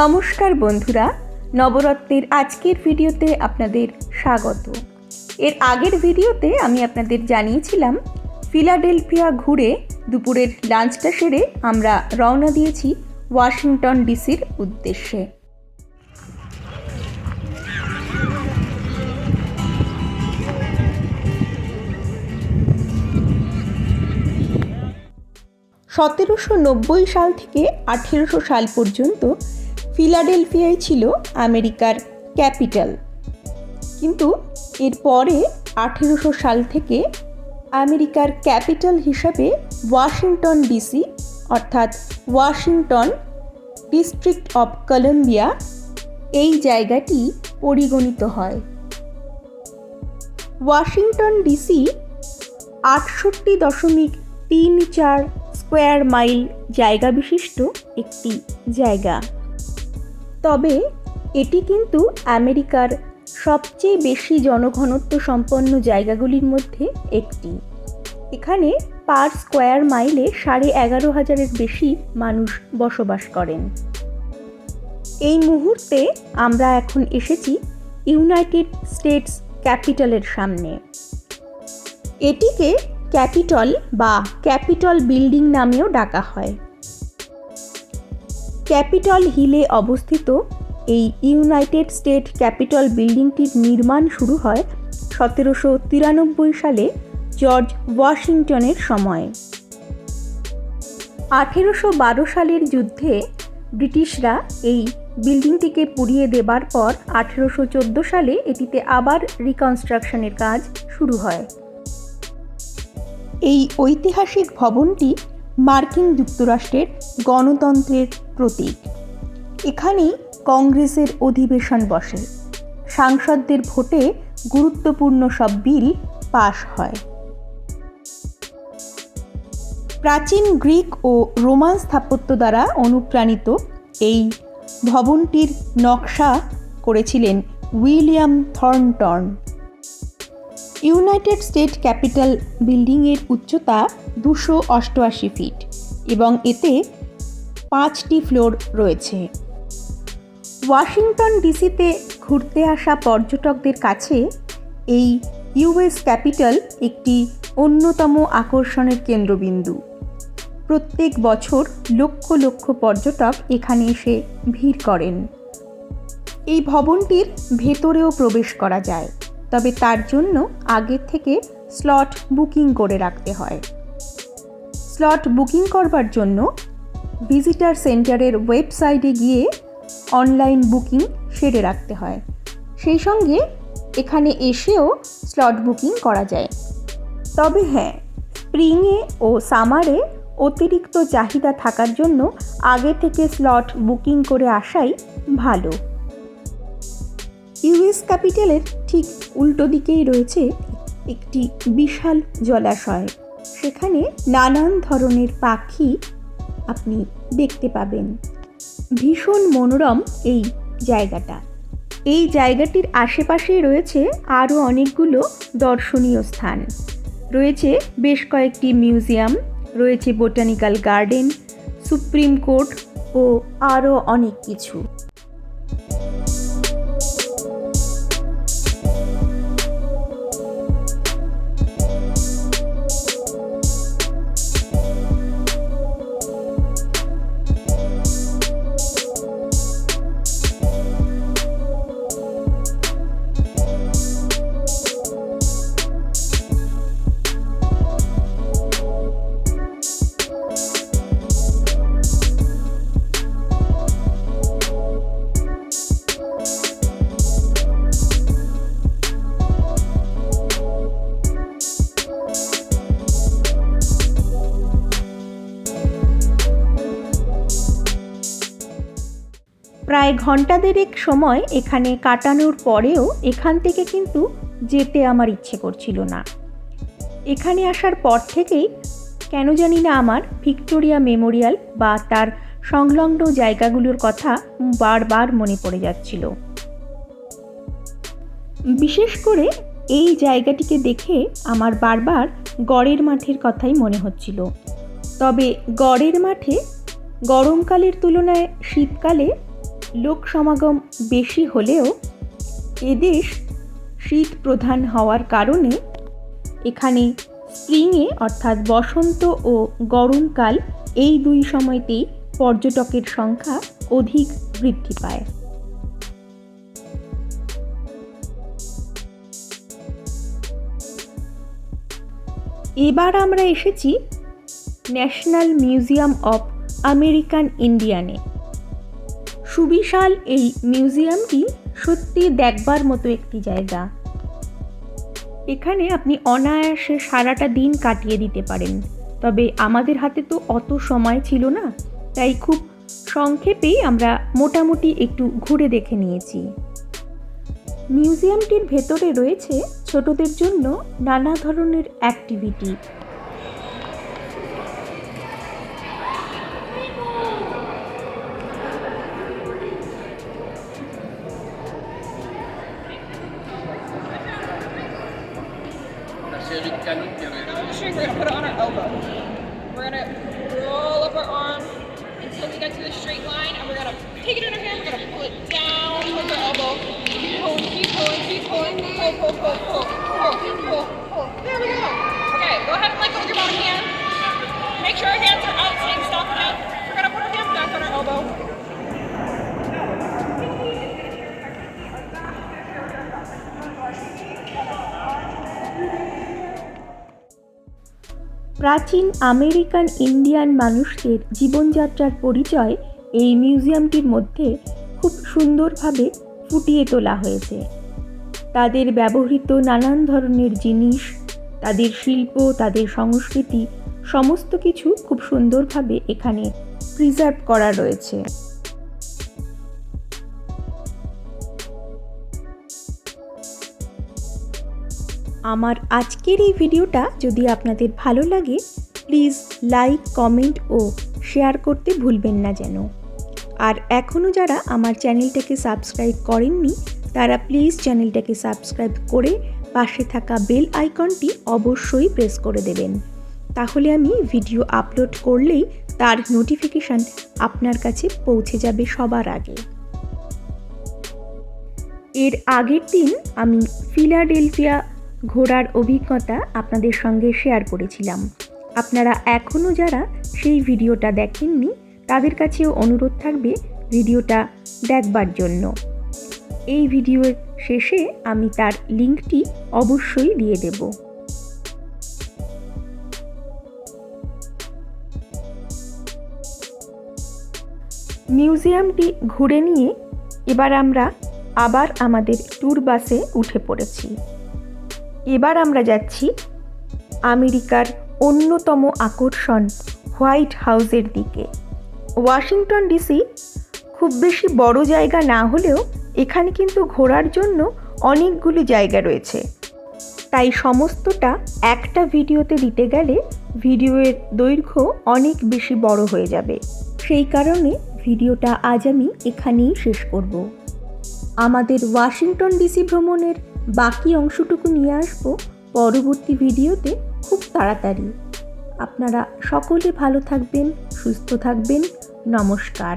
নমস্কার বন্ধুরা, নবরত্নের আজকের ভিডিওতে আপনাদের স্বাগত। এর আগের ভিডিওতে আমি আপনাদের জানিয়েছিলাম, ফিলাডেলফিয়া ঘুরে দুপুরের লাঞ্চটা সেরে আমরা রওনা দিয়েছি ওয়াশিংটন ডিসির উদ্দেশ্যে। সতেরোশো নব্বই সাল থেকে আঠেরোশো সাল পর্যন্ত ফিলাডেলফিয়াই ছিল আমেরিকার ক্যাপিটাল। কিন্তু এরপরে আঠেরোশো সাল থেকে আমেরিকার ক্যাপিটাল হিসাবে ওয়াশিংটন ডিসি, অর্থাৎ ওয়াশিংটন ডিস্ট্রিক্ট অফ কলম্বিয়া, এই জায়গাটি পরিগণিত হয়। ওয়াশিংটন ডিসি আটষট্টি দশমিক তিন চার স্কোয়ার মাইল জায়গা বিশিষ্ট একটি জায়গা। তবে এটি কিন্তু আমেরিকার সবচেয়ে বেশি জনঘনত্ব সম্পন্ন জায়গাগুলির মধ্যে একটি। এখানে পার স্কোয়ার মাইলে সাড়ে এগারো হাজারের বেশি মানুষ বসবাস করেন। এই মুহূর্তে আমরা এখন এসেছি ইউনাইটেড স্টেটস ক্যাপিটালের সামনে। এটিকে ক্যাপিটল বা ক্যাপিটল বিল্ডিং নামেও ডাকা হয়। ক্যাপিটল হিলে অবস্থিত এই ইউনাইটেড স্টেট ক্যাপিটল বিল্ডিংটির নির্মাণ শুরু হয় সতেরোশো তিরানব্বই সালে জর্জ ওয়াশিংটনের সময়। আঠেরোশো বারো সালের যুদ্ধে ব্রিটিশরা এই বিল্ডিংটিকে পুড়িয়ে দেবার পর আঠেরোশো চোদ্দ সালে এটিতে আবার রিকনস্ট্রাকশনের কাজ শুরু হয়। এই ঐতিহাসিক ভবনটি মার্কিন যুক্তরাষ্ট্রের গণতন্ত্রের প্রতীক। এখানেই কংগ্রেসের অধিবেশন বসে। সাংসদদের ভোটে গুরুত্বপূর্ণ সব বিল পাশ হয়। প্রাচীন গ্রিক ও রোমান স্থাপত্য দ্বারা অনুপ্রাণিত এই ভবনটির নকশা করেছিলেন William Thornton. United State capital বিল্ডিংয়ের উচ্চতা দুশো অষ্টআশি ফিট এবং এতে পাঁচটি ফ্লোর রয়েছে। ওয়াশিংটন ডিসিতে ঘুরতে আসা পর্যটকদের কাছে এই ইউএস ক্যাপিটাল একটি অন্যতম আকর্ষণের কেন্দ্রবিন্দু। প্রত্যেক বছর লক্ষ লক্ষ পর্যটক এখানে এসে ভিড় করেন। এই ভবনটির ভেতরেও প্রবেশ করা যায়, তবে তার জন্য আগের থেকে স্লট বুকিং করে রাখতে হয়। স্লট বুকিং করবার জন্য ভিজিটার সেন্টারের ওয়েবসাইটে গিয়ে অনলাইন বুকিং সেরে রাখতে হয়। সেই সঙ্গে এখানে এসেও স্লট বুকিং করা যায়। তবে হ্যাঁ স্প্রিংয়ে ও সামারে অতিরিক্ত চাহিদা থাকার জন্য আগে থেকে স্লট বুকিং করে আসাই ভালো। ইউএস ক্যাপিটালের ঠিক উল্টো দিকেই রয়েছে একটি বিশাল জলাশয়। সেখানে নানান ধরনের পাখি আপনি দেখতে পাবেন। ভীষণ মনোরম এই জায়গাটা। এই জায়গাটির আশেপাশেই রয়েছে আরও অনেকগুলো দর্শনীয় স্থান। রয়েছে বেশ কয়েকটি মিউজিয়াম, রয়েছে বোটানিক্যাল গার্ডেন, সুপ্রিম কোর্ট ও আরও অনেক কিছু। প্রায় ঘণ্টা দেড়েক সময় এখানে কাটানোর পরেও এখান থেকে কিন্তু যেতে আমার ইচ্ছে করছিল না। এখানে আসার পর থেকেই কেন জানি না আমার ভিক্টোরিয়া মেমোরিয়াল বা তার সংলগ্ন জায়গাগুলোর কথা বারবার মনে পড়ে যাচ্ছিল। বিশেষ করে এই জায়গাটিকে দেখে আমার বারবার গড়ের মাঠের কথাই মনে হচ্ছিল। তবে গড়ের মাঠে গরমকালের তুলনায় শীতকালে লোক সমাগম বেশি হলেও এদেশ শীত প্রধান হওয়ার কারণে এখানে স্প্রিংয়ে অর্থাৎ বসন্ত ও গরমকাল এই দুই সময়তেই পর্যটকের সংখ্যা অধিক বৃদ্ধি পায়। এবার আমরা এসেছি ন্যাশনাল মিউজিয়াম অফ আমেরিকান ইন্ডিয়ানে। সুবিশাল এই মিউজিয়ামটি সত্যি দেখবার মতো একটি জায়গা। এখানে আপনি অনায়াসে সারাটা দিন কাটিয়ে দিতে পারেন। তবে আমাদের হাতে তো অত সময় ছিল না, তাই খুব সংক্ষেপেই আমরা মোটামুটি একটু ঘুরে দেখে নিয়েছি। মিউজিয়ামটির ভেতরে রয়েছে ছোটদের জন্য নানা ধরনের অ্যাক্টিভিটি প্রাচীন আমেরিকান ইন্ডিয়ান মানুষদের জীবনযাত্রার পরিচয় এই মিউজিয়ামটির মধ্যে খুব সুন্দরভাবে ফুটিয়ে তোলা হয়েছে। তাদের ব্যবহৃত নানান ধরনের জিনিস, তাদের শিল্প, তাদের সংস্কৃতি, সমস্ত কিছু খুব সুন্দরভাবে এখানে প্রিজার্ভ করা রয়েছে। আমার আজকের এই ভিডিওটা যদি আপনাদের ভালো লাগে প্লিজ লাইক কমেন্ট ও শেয়ার করতে ভুলবেন না যেন। আর এখনও যারা আমার চ্যানেলটাকে সাবস্ক্রাইব করেননি, তারা প্লিজ চ্যানেলটাকে সাবস্ক্রাইব করে পাশে থাকা বেল আইকনটি অবশ্যই প্রেস করে দেবেন। তাহলে আমি ভিডিও আপলোড করলেই তার নোটিফিকেশান আপনার কাছে পৌঁছে যাবে সবার আগে। এর আগের দিন আমি ফিলাডেলফিয়া ঘোরার অভিজ্ঞতা আপনাদের সঙ্গে শেয়ার করেছিলাম। আপনারা এখনও যারা সেই ভিডিওটা দেখেননি, তাদের কাছেও অনুরোধ থাকবে ভিডিওটা দেখবার জন্য। এই ভিডিওর শেষে আমি তার লিঙ্কটি অবশ্যই দিয়ে দেব। মিউজিয়ামটি ঘুরে নিয়ে এবার আমরা আবার আমাদের ট্যুর বাসে উঠে পড়েছি। এবার আমরা যাচ্ছি আমেরিকার অন্যতম আকর্ষণ হোয়াইট হাউসের দিকে। ওয়াশিংটন ডিসি খুব বেশি বড় জায়গা না হলেও এখানে কিন্তু ঘোরার জন্য অনেকগুলি জায়গা রয়েছে। তাই সমস্তটা একটা ভিডিওতে দিতে গেলে ভিডিওর দৈর্ঘ্য অনেক বেশি বড় হয়ে যাবে। সেই কারণে ভিডিওটা আজ আমি এখানেই শেষ করব। আমাদের ওয়াশিংটন ডিসি ভ্রমণের বাকি অংশটুকু নিয়ে আসব পরবর্তী ভিডিওতে খুব তাড়াতাড়ি। আপনারা সকলে ভালো থাকবেন, সুস্থ থাকবেন, নমস্কার।